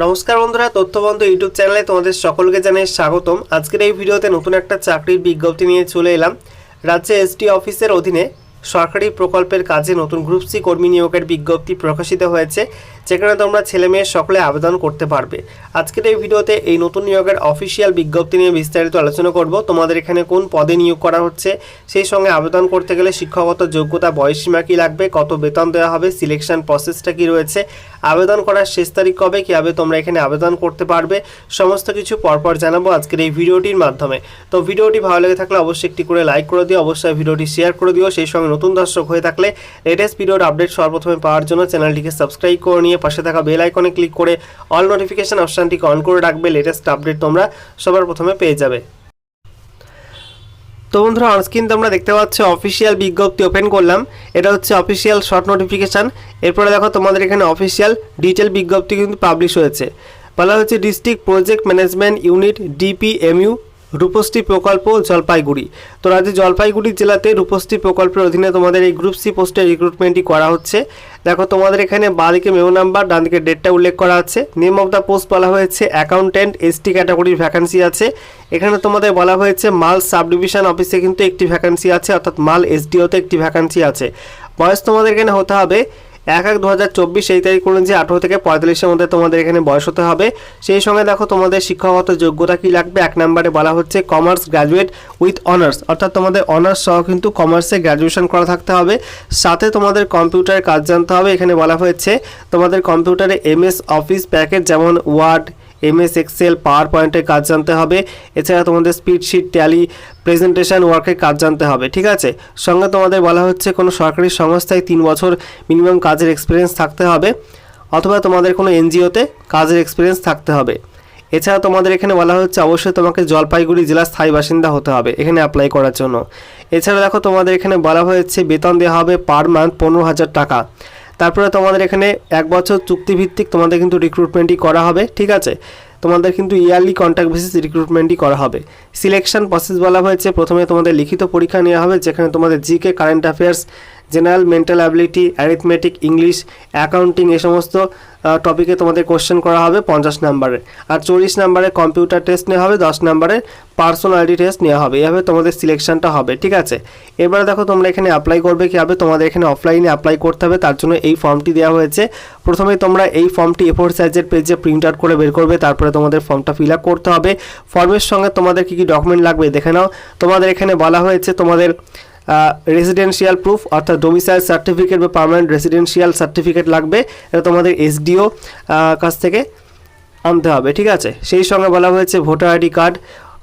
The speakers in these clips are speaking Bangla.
নমস্কার বন্ধুরা, তথ্যবন্ধু ইউটিউব চ্যানেলে তোমাদের সকলকে জানাই স্বাগতম। আজকের এই ভিডিওতে নতুন একটা চাকরির বিজ্ঞপ্তি নিয়ে চলে এলাম। রাজ্যে এসটি অফিসের অধীনে সরকারি প্রকল্পের কাজে নতুন গ্রুপ সি কর্মী নিয়োগের বিজ্ঞপ্তি প্রকাশিত হয়েছে। যেখানে তোমরা ছেলে মেয়ে সকলে আবেদন করতে পারবে। আজকের এই ভিডিওতে এই নতুন নিয়োগের অফিসিয়াল বিজ্ঞপ্তি নিয়ে বিস্তারিত আলোচনা করব। তোমাদের এখানে কোন পদে নিয়োগ করা হচ্ছে, সেই সঙ্গে আবেদন করতে গেলে শিক্ষাগত যোগ্যতা বয়সীমা কী লাগবে, কত বেতন দেওয়া হবে সিলেকশন প্রসেসটা কী রয়েছে, আবেদন করার শেষ তারিখ কবে, কীভাবে তোমরা এখানে আবেদন করতে পারবে, সমস্ত কিছু পরপর জানাব আজকের এই ভিডিওটির মাধ্যমে। তো ভিডিওটি ভালো লেগে থাকলে অবশ্যই একটি করে লাইক করে দিও, অবশ্যই ভিডিওটি শেয়ার করে দিও, সেই সঙ্গে নতুন দর্শক হয়ে থাকলে লেটেস্ট ভিডিওর আপডেট সর্বপ্রথমে পাওয়ার জন্য চ্যানেলটিকে সাবস্ক্রাইব করে নিয়ে পাশে থাকা বেল আইকনে ক্লিক করে অল নোটিফিকেশন অপশানটিকে অন করে রাখবে। লেটেস্ট আপডেট তোমরা সবার প্রথমে পেয়ে যাবে। তো বন্ধুরা অনস্ক্রিন তোমরা দেখতে পাচ্ছ অফিসিয়াল বিজ্ঞপ্তি ওপেন করলাম। এটা হচ্ছে অফিসিয়াল শর্ট নোটিফিকেশান এরপরে দেখো তোমাদের এখানে অফিসিয়াল ডিটেল বিজ্ঞপ্তি কিন্তু পাবলিশ হয়েছে। বলা হচ্ছে district project management unit DPMU Rupashree প্রকল্প জলপাইগুড়ি। তো রাজ্যে জলপাইগুড়ি জেলাতে রূপশ্রী প্রকল্পের অধীনে তোমাদের এই গ্রুপ সি পোস্টের রিক্রুটমেন্টই করা হচ্ছে। দেখো, তোমাদের এখানে বাঁদিকে মেমো নাম্বার ডান দিকে ডেটটা উল্লেখ করা আছে। নেম অফ দ্য পোস্ট বলা হয়েছে অ্যাকাউন্ট্যান্ট এসটি ক্যাটাগরির ভ্যাকান্সি আছে। এখানে তোমাদের বলা হয়েছে, মাল সাব ডিভিশন অফিসে কিন্তু একটি ভ্যাকান্সি আছে, অর্থাৎ মাল এসডিওতে একটি ভ্যাকান্সি আছে। বয়স তোমাদের এখানে হতে হবে এক এক দু হাজার চব্বিশ এই তারিখ অনুযায়ী আঠেরো থেকে পঁয়তাল্লিশের মধ্যে তোমাদের এখানে বয়স হতে হবে। সেই সঙ্গে দেখো তোমাদের শিক্ষাগত যোগ্যতা কি লাগবে? এক নম্বরে বলা হচ্ছে কমার্স গ্র্যাজুয়েট উইথ অনার্স অর্থাৎ তোমাদের অনার্স সহ কিন্তু কমার্সে গ্র্যাজুয়েশন করা থাকতে হবে। সাথে তোমাদের কম্পিউটারের কাজ জানতে হবে। এখানে বলা হয়েছে, তোমাদের কম্পিউটারে এমএস অফিস প্যাকেজ যেমন ওয়ার্ড এমএস এক্সেল পাওয়ার পয়েন্টের কাজ জানতে হবে। এছাড়া তোমাদের স্পিডশিট, ট্যালি, প্রেজেন্টেশন, ওয়ার্কের কাজ জানতে হবে, ঠিক আছে? সঙ্গে তোমাদের বলা হচ্ছে, কোনো সরকারি সংস্থায় তিন বছর মিনিমাম কাজের এক্সপিরিয়েন্স থাকতে হবে, অথবা তোমাদের কোনো এনজিওতে কাজের এক্সপিরিয়েন্স থাকতে হবে। এছাড়া তোমাদের এখানে বলা হচ্ছে, অবশ্যই তোমাকে জলপাইগুড়ি জেলার স্থায়ী বাসিন্দা হতে হবে, এখানে অ্যাপ্লাই করার জন্য। এছাড়া দেখো, তোমাদের এখানে বলা হয়েছে, বেতন দেওয়া হবে পার মান্থ পনেরো হাজার টাকা। তারপরে তোমাদের এখানে এক বছর চুক্তিভিত্তিক তোমাদের কিন্তু রিক্রুটমেন্টই করা হবে, ঠিক আছে? তোমাদের কিন্তু ইয়ারলি কন্ট্যাক্ট বেসিস রিক্রুটমেন্টই করা হবে। সিলেকশন প্রসেস বলা হয়েছে, প্রথমে তোমাদের লিখিত পরীক্ষা নেওয়া হবে, যেখানে তোমাদের GK current affairs general mental ability arithmetic English accounting এ সমস্ত টপিকে তোমাদের কোশ্চেন করা হবে পঞ্চাশ নাম্বারে আর চল্লিশ নাম্বারে কম্পিউটার টেস্ট নেওয়া হবে, দশ নাম্বারে পার্সোনালিটি টেস্ট নেওয়া হবে। এভাবে তোমাদের সিলেকশনটা হবে, ঠিক আছে? এবারে দেখো তোমরা এখানে অ্যাপ্লাই করবে কীভাবে? তোমাদের এখানে অফলাইনে অ্যাপ্লাই করতে হবে, তার জন্য এই ফর্মটি দেওয়া হয়েছে। প্রথমে তোমরা এই ফর্মটি এফোর সাইজের পেজে প্রিন্ট আউট করে বের করবে, তারপরে তোমাদের ফর্মটা ফিল আপ করতে হবে। ফর্মের সঙ্গে তোমাদের কী কী ডকুমেন্ট লাগবে দেখে নাও। তোমাদের এখানে বলা হয়েছে তোমাদের রেসিডেন্সিয়াল প্রুফ অর্থাৎ ডোমিসাইল সার্টিফিকেট বা পার্মানেন্ট রেসিডেন্সিয়াল সার্টিফিকেট লাগবে। এটা তোমাদের এসডিও কাছ থেকে আনতে হবে, ঠিক আছে? সেই সঙ্গে বলা হয়েছে ভোটার আইডি কার্ড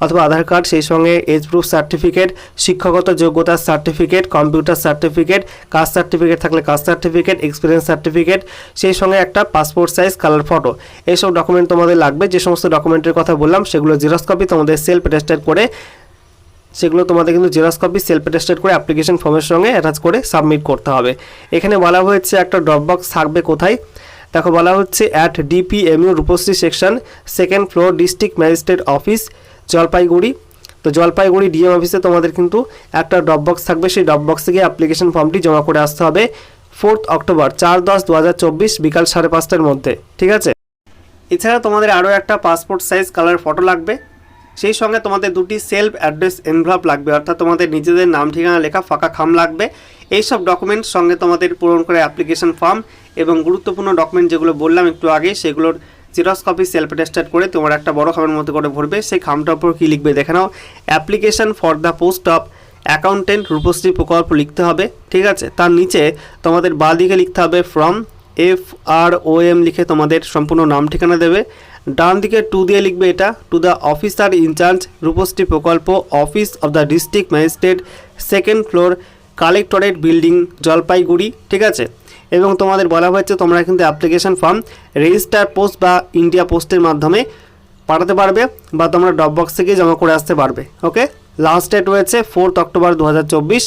অথবা আধার কার্ড, সেই সঙ্গে এজ প্রুফ সার্টিফিকেট শিক্ষাগত যোগ্যতার certificate computer certificate caste certificate থাকলে কাস্ট সার্টিফিকেট এক্সপিরিয়েন্স সার্টিফিকেট সেই সঙ্গে একটা পাসপোর্ট সাইজ কালার ফটো এইসব ডকুমেন্ট তোমাদের লাগবে, যে সমস্ত ডকুমেন্টের কথা বললাম, সেগুলো জেরক্স কপি তোমাদের সেলফ অ্যাটেস্টেড করে সেগুলো তোমাদের কিন্তু জেরক্স কপি সেলফ অ্যাটেস্টেড করে অ্যাপ্লিকেশন ফর্মের সঙ্গে অ্যাটাচ করে সাবমিট করতে হবে। এখানে বলা হয়েছে একটা ড্রপ বক্স থাকবে কোথায়? দেখো বলা হচ্ছে at DPMU Rupashree section second floor district magistrate office Jalpaiguri. তো জলপাইগুড়ি ডিএম অফিসে তোমাদের কিন্তু একটা ড্রপ বক্স থাকবে। সেই ড্রপ বক্সে গিয়ে অ্যাপ্লিকেশন ফর্মটি জমা করে আসতে হবে ফোর্থ অক্টোবর চার দশ দু বিকাল সাড়ে পাঁচটার মধ্যে। ঠিক আছে? এছাড়া তোমাদের আরও একটা পাসপোর্ট সাইজ কালার ফটো লাগবে। সেই সঙ্গে তোমাদের দুটি সেলফ অ্যাড্রেস এনভ্লপ লাগবে, অর্থাৎ তোমাদের নিজেদের নাম, ঠিকানা লেখা ফাঁকা খাম লাগবে। এইসব ডকুমেন্ট সঙ্গে তোমাদের পূরণ করে অ্যাপ্লিকেশন ফর্ম এবং গুরুত্বপূর্ণ ডকুমেন্ট যেগুলো বললাম একটু আগে, সেগুলোর জেরক্স কপি সেলফ অ্যাটেস্টেড করে তোমার একটা বড় খামের মধ্যে করে ভরবে। সেই খামটার উপর কী লিখবে দেখে নাও। Application for the post of accountant Rupashree প্রকল্প লিখতে হবে, ঠিক আছে? তার নিচে তোমাদের বাঁ দিকে লিখতে হবে from F R O M লিখে তোমাদের সম্পূর্ণ নাম ঠিকানা দেবে। ডান দিকে টু দিয়ে লিখবে এটা to the officer incharge Rupashree প্রকল্প office of the district magistrate second floor collectorate building Jalpaiguri ঠিক আছে? এবং তোমাদের বলা হয়েছে তোমরা কিন্তু অ্যাপ্লিকেশন ফর্ম রেজিস্টার পোস্ট বা ইন্ডিয়া পোস্টের মাধ্যমে পাঠাতে পারবে বা তোমরা ড্রপ বক্স থেকে জমা করে আসতে পারবে ওকে লাস্ট ডেট রয়েছে ফোর্থ অক্টোবর দু হাজার চব্বিশ।